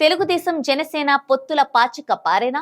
తెలుగుదేశం జనసేన పొత్తుల పాచిక పారేనా?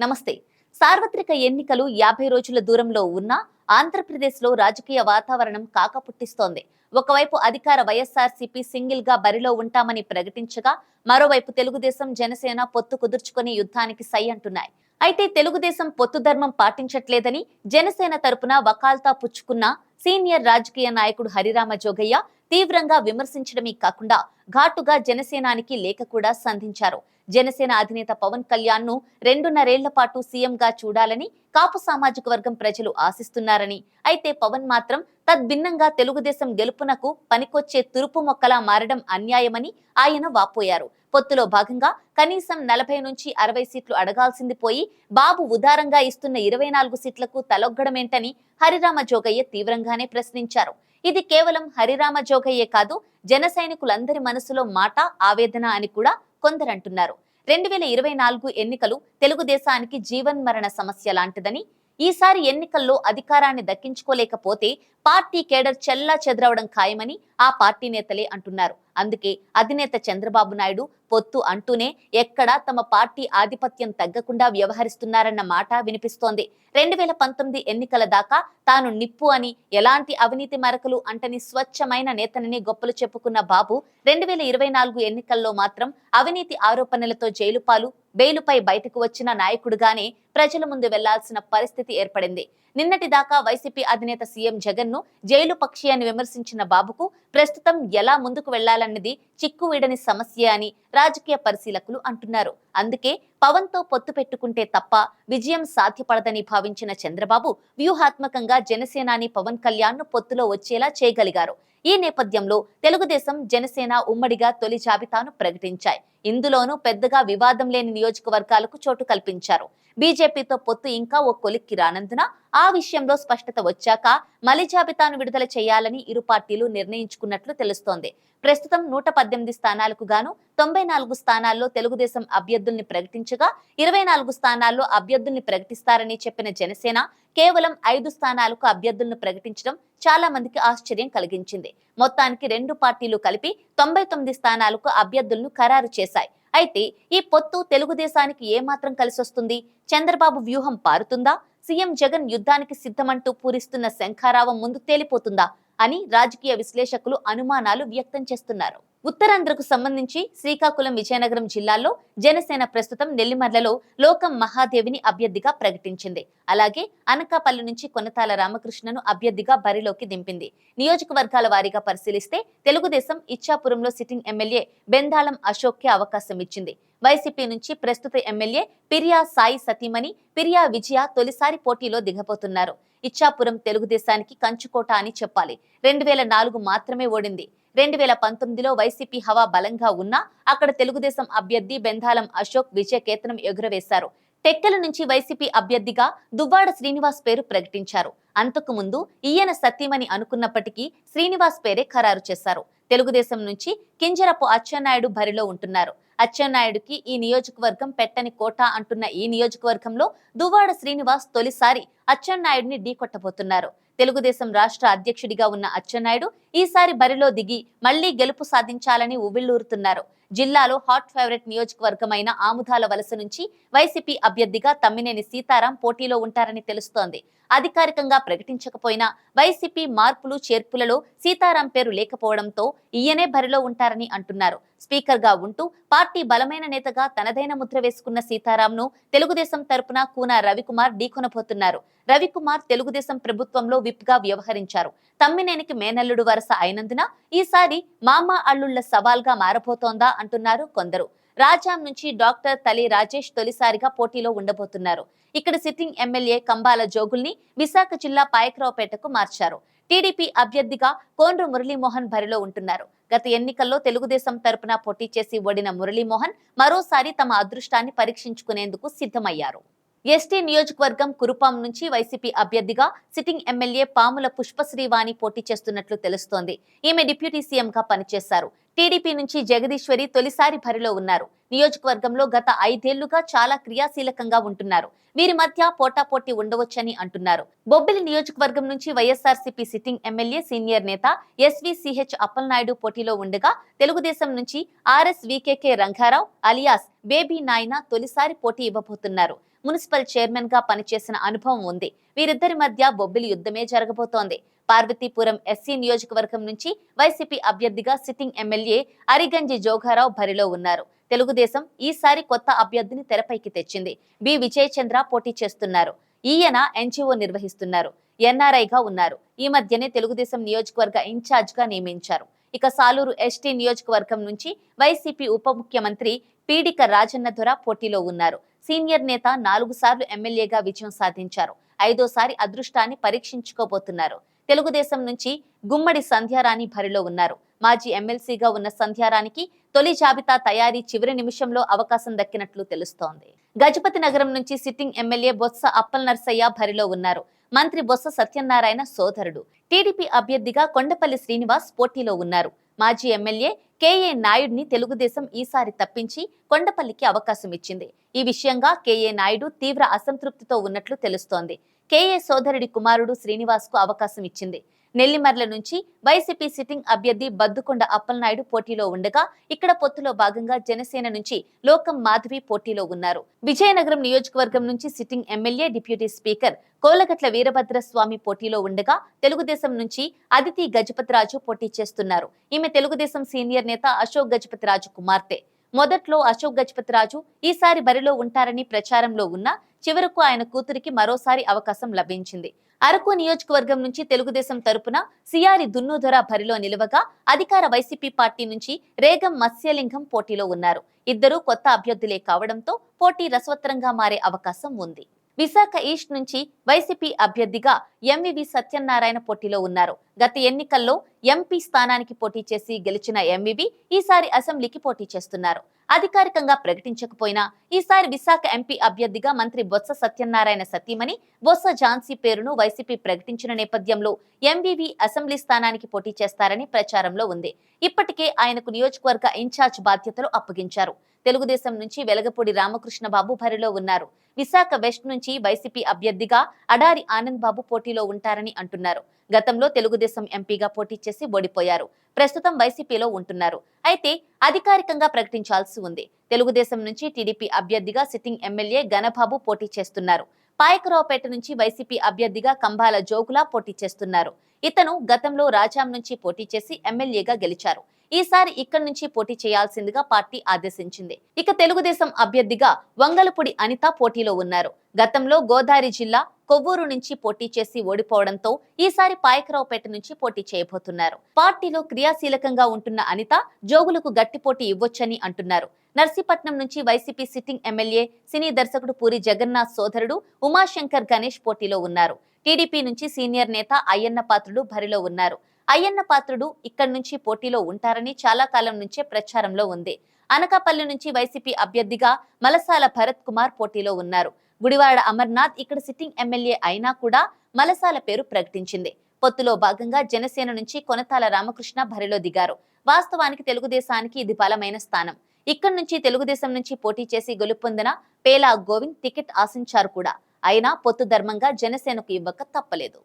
నమస్తే. సార్వత్రిక ఎన్నికలు యాభై రోజుల దూరంలో ఉన్న ఆంధ్రప్రదేశ్లో రాజకీయ వాతావరణం కాకపుట్టిస్తోంది. ఒకవైపు అధికార వైఎస్ఆర్సీపీ సింగిల్గా బరిలో ఉంటామని ప్రకటించగా మరోవైపు తెలుగుదేశం జనసేన పొత్తు కుదుర్చుకుని యుద్ధానికి సై అంటున్నాయి. అయితే తెలుగుదేశం పొత్తు ధర్మం పాటించట్లేదని జనసేన తరపున వకాల్తా పుచ్చుకున్న సీనియర్ రాజకీయ నాయకుడు హరిరామ జోగయ్య తీవ్రంగా విమర్శించడమే కాకుండా ఘాటుగా జనసేనానికి లేఖ కూడా సంధించారు. జనసేన అధినేత పవన్ కళ్యాణ్ను రెండున్నరేళ్ళ పాటు సీఎంగా చూడాలని కాపు సామాజిక వర్గం ప్రజలు ఆశిస్తున్నారని. అయితే పవన్ మాత్రం తద్భిన్నంగా తెలుగుదేశం గెలుపునకు పనికొచ్చే తురుపు మొక్కలా మారడం అన్యాయమని ఆయన వాపోయారు. పొత్తులో భాగంగా కనీసం నలభై నుంచి అరవై సీట్లు అడగాల్సింది పోయి బాబు ఉదారంగా ఇస్తున్న ఇరవై నాలుగు సీట్లకు తలొగ్గడమేంటని హరిరామ జోగయ్య తీవ్రంగానే ప్రశ్నించారు. ఇది కేవలం హరిరామ జోగయ్యే కాదు జన సైనికులందరి మనసులో మాట ఆవేదన అని కూడా కొందరంటున్నారు రెండు వేల ఇరవై నాలుగు ఎన్నికలు తెలుగుదేశానికి జీవన్ మరణ సమస్య లాంటిదని ఈసారి ఎన్నికల్లో అధికారాన్ని దక్కించుకోలేకపోతే పార్టీ కేడర్ చెల్లా చెదరవడం ఖాయమని ఆ పార్టీ నేతలే అంటున్నారు. అందుకే అధినేత చంద్రబాబు నాయుడు పొత్తు అంటూనే ఎక్కడా తమ పార్టీ ఆధిపత్యం తగ్గకుండా వ్యవహరిస్తున్నారన్న మాట వినిపిస్తోంది. రెండు వేల పంతొమ్మిది ఎన్నికల దాకా తాను నిప్పు అని ఎలాంటి అవినీతి మరకలు అంటని స్వచ్ఛమైన నేతనని గొప్పలు చెప్పుకున్న బాబు రెండు వేల ఇరవై నాలుగు ఎన్నికల్లో మాత్రం అవినీతి ఆరోపణలతో జైలుపాలు బెయిలుపై బయటకు వచ్చిన నాయకుడుగానే ప్రజల ముందు వెళ్ళాల్సిన పరిస్థితి ఏర్పడింది. నిన్నటి దాకా వైసీపీ అధినేత సీఎం జగన్ను జైలు పక్షి అని విమర్శించిన బాబుకు ప్రస్తుతం ఎలా ముందుకు వెళ్ళాలన్నది చిక్కువీడని సమస్య అని రాజకీయ పరిశీలకులు అంటున్నారు. అందుకే పవన్తో పొత్తు పెట్టుకుంటే తప్ప విజయం సాధ్యపడదని భావించిన చంద్రబాబు వ్యూహాత్మకంగా జనసేనాని పవన్ కళ్యాణ్ను పొత్తులో వచ్చేలా చేయగలిగారు. ఈ నేపథ్యంలో తెలుగుదేశం జనసేన ఉమ్మడిగా తొలి జాబితాను ప్రకటించాయి. ఇందులోనూ పెద్దగా వివాదం లేని నియోజకవర్గాలకు చోటు కల్పించారు. బీజేపీతో పొత్తు ఇంకా ఓ కొలిక్కి రానందున ఆ విషయంలో స్పష్టత వచ్చాక మలి జాబితాను విడుదల చేయాలని ఇరు పార్టీలు నిర్ణయించుకున్నట్లు తెలుస్తోంది. ప్రస్తుతం నూట పద్దెనిమిది స్థానాలకు గాను తొంభై నాలుగు స్థానాల్లో తెలుగుదేశం అభ్యర్థుల్ని ప్రకటించగా ఇరవై నాలుగు స్థానాల్లో అభ్యర్థుల్ని ప్రకటిస్తారని చెప్పిన జనసేన కేవలం ఐదు స్థానాలకు అభ్యర్థులను ప్రకటించడం చాలా మందికి ఆశ్చర్యం కలిగించింది. మొత్తానికి రెండు పార్టీలు కలిపి తొంభై తొమ్మిది స్థానాలకు అభ్యర్థులను ఖరారు చేశాయి. అయితే ఈ పొత్తు తెలుగుదేశానికి ఏమాత్రం కలిసొస్తుంది? చంద్రబాబు వ్యూహం పారుతుందా? సీఎం జగన్ యుద్ధానికి సిద్ధమంటూ పూరిస్తున్న శంఖారావం ముందు తేలిపోతుందా అని రాజకీయ విశ్లేషకులు అనుమానాలు వ్యక్తం చేస్తున్నారు. ఉత్తరాంధ్రకు సంబంధించి శ్రీకాకుళం విజయనగరం జిల్లాల్లో జనసేన ప్రస్తుతం నెల్లిమర్లలో లోకం మహాదేవిని అభ్యర్థిగా ప్రకటించింది. అలాగే అనకాపల్లి నుంచి కొనతాల రామకృష్ణను అభ్యర్థిగా బరిలోకి దింపింది. నియోజకవర్గాల వారీగా పరిశీలిస్తే తెలుగుదేశం ఇచ్చాపురంలో సిట్టింగ్ ఎమ్మెల్యే బెందాళం అశోక్కే అవకాశం ఇచ్చింది. వైసీపీ నుంచి ప్రస్తుత ఎమ్మెల్యే పిరియా సాయి సతీమణి పిరియా విజయ తొలిసారి పోటీలో దిగబోతున్నారు. ఇచ్చాపురం తెలుగుదేశానికి కంచుకోట అని చెప్పాలి. రెండు వేల నాలుగు మాత్రమే ఓడింది. రెండు వేల పంతొమ్మిదిలో వైసీపీ హవా బలంగా ఉన్నా అక్కడ తెలుగుదేశం అభ్యర్థి బెందాలం అశోక్ విజయకేతనం ఎగురవేశారు. టెక్కల నుంచి వైసీపీ అభ్యర్థిగా దువ్వాడ శ్రీనివాస్ పేరు ప్రకటించారు. అంతకు ముందు ఈయన సత్యమని అనుకున్నప్పటికీ శ్రీనివాస్ పేరే ఖరారు చేశారు. తెలుగుదేశం నుంచి కింజరపు అచ్చెన్నాయుడు బరిలో ఉంటున్నారు. అచ్చెన్నాయుడుకి ఈ నియోజకవర్గం పెట్టని కోట అంటున్న ఈ నియోజకవర్గంలో దువ్వాడ శ్రీనివాస్ తొలిసారి అచ్చెన్నాయుడిని ఢీకొట్టబోతున్నారు తెలుగుదేశం రాష్ట్ర అధ్యక్షుడిగా ఉన్న అచ్చెన్నాయుడు ఈసారి బరిలో దిగి మళ్ళీ గెలుపు సాధించాలని ఉవ్విళ్ళూరుతున్నారు జిల్లాలో హాట్ ఫేవరెట్ నియోజకవర్గమైన ఆముదాల వలస నుంచి వైసీపీ అభ్యర్థిగా తమ్మినేని సీతారాం పోటీలో ఉంటారని తెలుస్తోంది. అధికారికంగా ప్రకటించకపోయినా వైసీపీ మార్పులు చేర్పులలో సీతారాం పేరు లేకపోవడంతో ఈయనే బరిలో ఉంటారని అంటున్నారు. స్పీకర్గా ఉంటూ పార్టీ బలమైన నేతగా తనదైన ముద్ర వేసుకున్న సీతారాంను తెలుగుదేశం తరపున కూన రవికుమార్ ఢీకొనబోతున్నారు. రవికుమార్ తెలుగుదేశం ప్రభుత్వంలో విప్గా వ్యవహరించారు. తమ్మినేనికి మేనల్లుడు వరస అయినందున ఈసారి మామ అల్లుళ్ళ సవాల్గా మారబోతోందా అంటున్నారు కొందరు. రాజాం నుంచి డాక్టర్ తలి రాజేష్ తొలిసారిగా పోటీలో ఉండబోతున్నారు. ఇక్కడ సిట్టింగ్ ఎమ్మెల్యే కంబాల జోగుల్ని విశాఖ జిల్లా పాయకరావుపేటకు మార్చారు. టీడీపీ అభ్యర్థిగా కోండ్రు మురళీమోహన్ బరిలో ఉంటున్నారు. గత ఎన్నికల్లో తెలుగుదేశం తరపున పోటీ చేసి ఓడిన మురళీమోహన్ మరోసారి తమ అదృష్టాన్ని పరీక్షించుకునేందుకు సిద్ధమయ్యారు. ఎస్టీ నియోజకవర్గం కురుపాం నుంచి వైసీపీ అభ్యర్థిగా సిట్టింగ్ ఎమ్మెల్యే పాముల పుష్పశ్రీవాణి పోటీ చేస్తున్నట్లు తెలుస్తోంది. ఈమె డిప్యూటీ సీఎం గా పనిచేశారు. టీడీపీ నుంచి జగదీశ్వరి తొలిసారి బరిలో ఉన్నారు. నియోజకవర్గంలో గత ఐదేళ్ళుగా చాలా క్రియాశీలకంగా ఉంటున్నారు. వీరి మధ్య పోటాపోటీ ఉండవచ్చని అంటున్నారు. బొబ్బిలి నియోజకవర్గం నుంచి వైఎస్ఆర్సీపీ సిట్టింగ్ ఎమ్మెల్యే సీనియర్ నేత ఎస్వీసీహెచ్ అప్పలనాయుడు పోటీలో ఉండగా తెలుగుదేశం నుంచి R S V K K Rangarao alias baby Nayana తొలిసారి పోటీ ఇవ్వబోతున్నారు. మున్సిపల్ చైర్మన్గా పనిచేసిన అనుభవం ఉంది. వీరిద్దరి మధ్య బొబ్బిలి యుద్ధమే జరగబోతోంది. పార్వతీపురం ఎస్సీ నియోజకవర్గం నుంచి వైసీపీ అభ్యర్థిగా సిట్టింగ్ ఎమ్మెల్యే అరిగంజి జోగారావు బరిలో ఉన్నారు. తెలుగుదేశం ఈసారి కొత్త అభ్యర్థిని తెరపైకి తెచ్చింది. బి విజయచంద్ర పోటీ చేస్తున్నారు. ఈయన ఎన్జిఓ నిర్వహిస్తున్నారు. ఎన్ఆర్ఐగా ఉన్నారు. ఈ మధ్యనే తెలుగుదేశం నియోజకవర్గ ఇన్ఛార్జ్గా నియమించారు. ఇక సాలూరు ఎస్టీ నియోజకవర్గం నుంచి వైసీపీ ఉప ముఖ్యమంత్రి పీడిక రాజన్న దొర పోటీలో ఉన్నారు. సీనియర్ నేత నాలుగు సార్లు ఎమ్మెల్యేగా విజయం సాధించారు. ఐదోసారి అదృష్టాన్ని పరీక్షించుకోబోతున్నారు. తెలుగుదేశం నుంచి గుమ్మడి సంధ్యారాణి బరిలో ఉన్నారు. మాజీ ఎమ్మెల్సీగా ఉన్న సంధ్యారానికి తొలి జాబితా తయారీ చివరి నిమిషంలో అవకాశం దక్కినట్లు తెలుస్తోంది. గజపతి నగరం నుంచి సిట్టింగ్ ఎమ్మెల్యే బొత్స అప్పల్ నర్సయ్య బరిలో ఉన్నారు. మంత్రి బొత్స సత్యనారాయణ సోదరుడు. టీడీపీ అభ్యర్థిగా కొండపల్లి శ్రీనివాస్ పోటీలో ఉన్నారు. మాజీ ఎమ్మెల్యే కేఏ నాయుడిని తెలుగుదేశం ఈసారి తప్పించి కొండపల్లికి అవకాశం ఇచ్చింది. ఈ విషయంగా కేఏ నాయుడు తీవ్ర అసంతృప్తితో ఉన్నట్లు తెలుస్తోంది. కేఏ సోదరుడి కుమారుడు శ్రీనివాస్కు అవకాశం ఇచ్చింది. నెల్లిమర్ల నుంచి వైసీపీ సిట్టింగ్ అభ్యర్థి బద్దుకొండ అప్పలనాయుడు పోటీలో ఉండగా ఇక్కడ పొత్తులో భాగంగా జనసేన నుంచి లోకం మాధవి పోటీలో ఉన్నారు. విజయనగరం నియోజకవర్గం నుంచి sitting MLA deputy speaker Kolagatla Veerabhadra Swamy పోటీలో ఉండగా తెలుగుదేశం నుంచి అదితి గజపతిరాజు పోటీ చేస్తున్నారు. ఈమె తెలుగుదేశం సీనియర్ నేత అశోక్ గజపతిరాజు కుమార్తె. మొదట్లో అశోక్ గజపతిరాజు ఈసారి బరిలో ఉంటారని ప్రచారంలో ఉన్న చివరకు ఆయన కూతురికి మరోసారి అవకాశం లభించింది. అరకు నియోజకవర్గం నుంచి తెలుగుదేశం తరపున సియారి దున్నుధర బరిలో నిలవగా అధికార వైసీపీ పార్టీ నుంచి రేగం మత్స్యలింగం పోటీలో ఉన్నారు. ఇద్దరూ కొత్త అభ్యర్థులే కావడంతో పోటీ రసవత్తరంగా మారే అవకాశం ఉంది. విశాఖ ఈస్ట్ నుంచి వైసీపీ అభ్యర్థిగా ఎంవివి సత్యనారాయణ పోటీలో ఉన్నారు. గత ఎన్నికల్లో ఎంపీ స్థానానికి పోటీ చేసి గెలిచిన ఎంవివి ఈసారి అసెంబ్లీకి పోటీ చేస్తున్నారు. అధికారికంగా ప్రకటించకపోయినా ఈసారి విశాఖ ఎంపీ అభ్యర్థిగా మంత్రి బొత్స సత్యనారాయణ సతీమణి బొత్స ఝాన్సీ పేరును వైసీపీ ప్రకటించిన నేపథ్యంలో ఎంవివి అసెంబ్లీ స్థానానికి పోటీ చేస్తారని ప్రచారంలో ఉంది. ఇప్పటికే ఆయనకు నియోజకవర్గ ఇన్ఛార్జ్ బాధ్యతలు అప్పగించారు. తెలుగుదేశం నుంచి వెలగపూడి రామకృష్ణబాబు బరిలో ఉన్నారు. విశాఖ వెస్ట్ నుంచి వైసీపీ అభ్యర్థిగా అడారి ఆనంద్ బాబు పోటీలో ఉంటారని అంటున్నారు. గతంలో తెలుగుదేశం ఎంపీగా పోటీ చేసి ఓడిపోయారు. ప్రస్తుతం వైసీపీలో ఉంటున్నారు. అయితే అధికారికంగా ప్రకటించాల్సి ఉంది. తెలుగుదేశం నుంచి టీడీపీ అభ్యర్థిగా సిట్టింగ్ ఎమ్మెల్యే ఘనబాబు పోటీ చేస్తున్నారు. పాయకరావుపేట నుంచి వైసీపీ అభ్యర్థిగా కంబాల జోగులా పోటీ చేస్తున్నారు. ఇతను గతంలో రాజాం నుంచి పోటీ చేసి ఎమ్మెల్యేగా గెలిచారు. ఈసారి ఇక్కడి నుంచి పోటీ చేయాల్సిందిగా పార్టీ ఆదేశించింది. ఇక తెలుగుదేశం అభ్యర్థిగా వంగలపూడి అనిత పోటీలో ఉన్నారు. గతంలో గోదావరి జిల్లా కొవ్వూరు నుంచి పోటీ చేసి ఓడిపోవడంతో ఈసారి పాయకరావుపేట నుంచి పోటీ చేయబోతున్నారు. పార్టీలో క్రియాశీలకంగా ఉంటున్న అనిత జోగులకు గట్టి పోటీ ఇవ్వొచ్చని అంటున్నారు. నర్సీపట్నం నుంచి వైసీపీ సిట్టింగ్ ఎమ్మెల్యే సినీ దర్శకుడు పూరి జగన్నాథ్ సోదరుడు ఉమాశంకర్ గణేష్ పోటీలో ఉన్నారు. టీడీపీ నుంచి సీనియర్ నేత అయ్యన్న పాత్రుడు బరిలో ఉన్నారు. అయ్యన్న పాత్రుడు ఇక్కడి నుంచి పోటీలో ఉంటారని చాలా కాలం నుంచే ప్రచారంలో ఉంది. అనకాపల్లి నుంచి వైసీపీ అభ్యర్థిగా మలసాల భరత్ కుమార్ పోటీలో ఉన్నారు. గుడివాడ అమర్నాథ్ ఇక్కడ సిట్టింగ్ ఎమ్మెల్యే అయినా కూడా మలసాల పేరు ప్రకటించింది. పొత్తులో భాగంగా జనసేన నుంచి కొనతాల రామకృష్ణ బరిలో దిగారు. వాస్తవానికి తెలుగుదేశానికి ఇది బలమైన స్థానం. ఇక్కడి నుంచి తెలుగుదేశం నుంచి పోటీ చేసి గెలుపొందిన పేలా గోవింద్ టికెట్ ఆశించారు కూడా. అయినా పొత్తు ధర్మంగా జనసేనకు ఇవ్వక తప్పలేదు.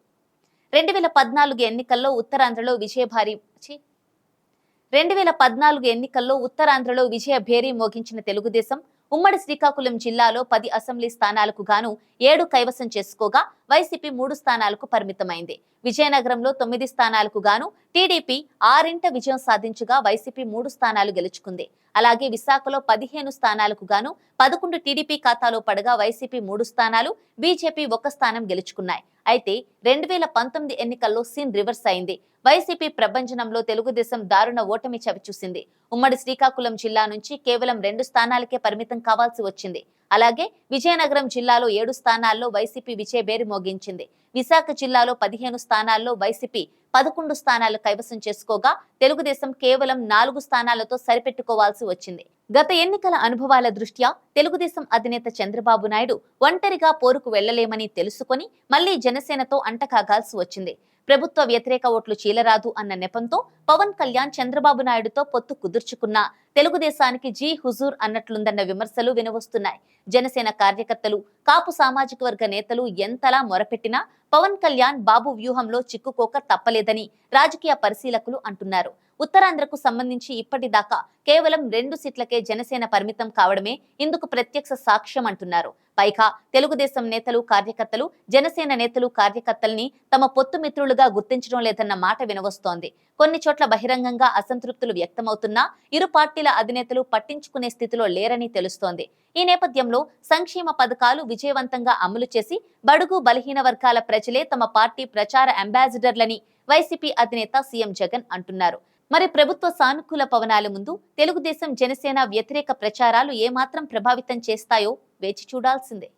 రెండు వేల పద్నాలుగు ఎన్నికల్లో ఉత్తరాంధ్రలో విజయభారి రెండు వేల పద్నాలుగు ఎన్నికల్లో ఉత్తరాంధ్రలో విజయ భేరీ మోగించిన తెలుగుదేశం ఉమ్మడి శ్రీకాకుళం జిల్లాలో పది అసెంబ్లీ స్థానాలకు గాను ఏడు కైవసం చేసుకోగా వైసీపీ మూడు స్థానాలకు పరిమితమైంది. విజయనగరంలో తొమ్మిది స్థానాలకు గాను టీడీపీ ఆరింట విజయం సాధించగా వైసీపీ మూడు స్థానాలు గెలుచుకుంది. అలాగే విశాఖలో పదిహేను స్థానాలకు గాను పదకొండు టీడీపీ ఖాతాలో పడగా వైసీపీ మూడు స్థానాలు బీజేపీ ఒక స్థానం గెలుచుకున్నాయి. అయితే రెండు వేల పంతొమ్మిది ఎన్నికల్లో సీన్ రివర్స్ అయింది. వైసీపీ ప్రభంజనంలో తెలుగుదేశం దారుణ ఓటమి చవిచూసింది. ఉమ్మడి శ్రీకాకుళం జిల్లా నుంచి కేవలం రెండు స్థానాలకే పరిమితం కావాల్సి వచ్చింది. అలాగే విజయనగరం జిల్లాలో ఏడు స్థానాల్లో వైసీపీ విజయబేరి మోగించింది. విశాఖ జిల్లాలో పదిహేను స్థానాల్లో వైసీపీ పదకొండు స్థానాలు కైవసం చేసుకోగా తెలుగుదేశం కేవలం నాలుగు స్థానాలతో సరిపెట్టుకోవాల్సి వచ్చింది. గత ఎన్నికల అనుభవాల దృష్ట్యా తెలుగుదేశం అధినేత చంద్రబాబు నాయుడు ఒంటరిగా పోరుకు వెళ్ళలేమని తెలుసుకొని మళ్ళీ జనసేనతో అంటకాగాల్సి వచ్చింది. ప్రభుత్వ వ్యతిరేక ఓట్లు చీలరాదు అన్న నెపంతో పవన్ కళ్యాణ్ చంద్రబాబు నాయుడుతో పొత్తు కుదుర్చుకున్న తెలుగుదేశానికి జీ హుజూర్ అన్నట్లుందన్న విమర్శలు వినవస్తున్నాయి. జనసేన కార్యకర్తలు కాపు సామాజిక వర్గ నేతలు ఎంతలా మొరపెట్టినా పవన్ కళ్యాణ్ బాబు వ్యూహంలో చిక్కుకోక తప్పలేదని రాజకీయ పరిశీలకులు అంటున్నారు. ఉత్తరాంధ్రకు సంబంధించి ఇప్పటిదాకా కేవలం రెండు సీట్లకే జనసేన పరిమితం కావడమే ఇందుకు ప్రత్యక్ష సాక్ష్యం అంటున్నారు. పైగా తెలుగుదేశం నేతలు కార్యకర్తలు జనసేన నేతలు కార్యకర్తల్ని తమ పొత్తు మిత్రులుగా గుర్తించడం లేదన్న మాట వినవస్తోంది. కొన్ని చోట్ల బహిరంగంగా అసంతృప్తులు వ్యక్తమవుతున్నా ఇరు పార్టీల అధినేతలు పట్టించుకునే స్థితిలో లేరని తెలుస్తోంది. ఈ నేపథ్యంలో సంక్షేమ పథకాలు విజయవంతంగా అమలు చేసి బడుగు బలహీన వర్గాల ప్రజలే తమ పార్టీ ప్రచార అంబాసిడర్లని వైసీపీ అధినేత సీఎం జగన్ అంటున్నారు. మరి ప్రభుత్వ సానుకూల పవనాల ముందు తెలుగుదేశం జనసేన వ్యతిరేక ప్రచారాలు ఏమాత్రం ప్రభావితం చేస్తాయో వేచి చూడాల్సిందే.